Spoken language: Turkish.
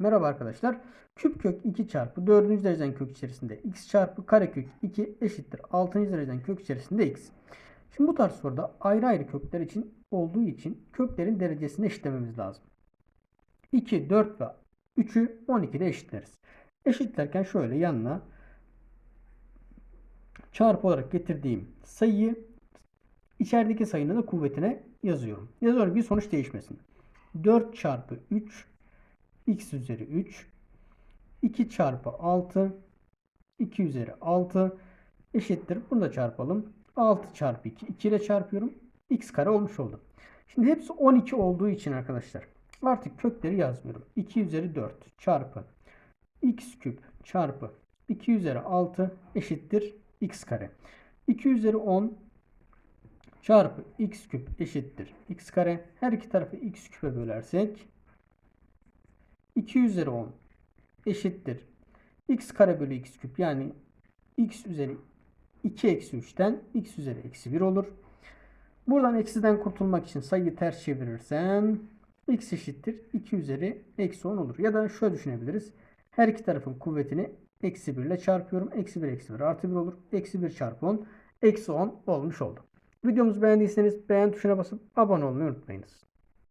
Merhaba arkadaşlar. Küp kök 2 çarpı 4. dereceden kök içerisinde x çarpı karekök 2 eşittir 6. dereceden kök içerisinde x. Şimdi bu tarz soruda ayrı ayrı kökler için olduğu için köklerin derecesini eşitlememiz lazım. 2, 4 ve 3'ü 12'de eşitleriz. Eşitlerken şöyle yanına çarpı olarak getirdiğim sayıyı içerideki sayının da kuvvetine yazıyorum. Yazıyorum ki sonuç değişmesin. 4 çarpı 3 x üzeri 3 2 çarpı 6 2 üzeri 6 eşittir. Bunu da çarpalım. 6 çarpı 2 2 ile çarpıyorum. x kare olmuş oldu. Şimdi hepsi 12 olduğu için arkadaşlar artık kökleri yazmıyorum. 2 üzeri 4 çarpı x küp çarpı 2 üzeri 6 eşittir x kare. 2 üzeri 10 çarpı x küp eşittir x kare. Her iki tarafı x küpe bölersek 2 üzeri 10 eşittir x kare bölü x küp yani x üzeri 2 eksi 3'ten x üzeri eksi 1 olur. Buradan eksiden kurtulmak için sayıyı ters çevirirsem x eşittir 2 üzeri eksi 10 olur. Ya da şöyle düşünebiliriz. Her iki tarafın kuvvetini eksi 1 ile çarpıyorum. Eksi 1 eksi 1 artı 1 olur. Eksi 1 çarpı 10 eksi 10 olmuş oldu. Videomuzu beğendiyseniz beğen tuşuna basıp abone olmayı unutmayınız.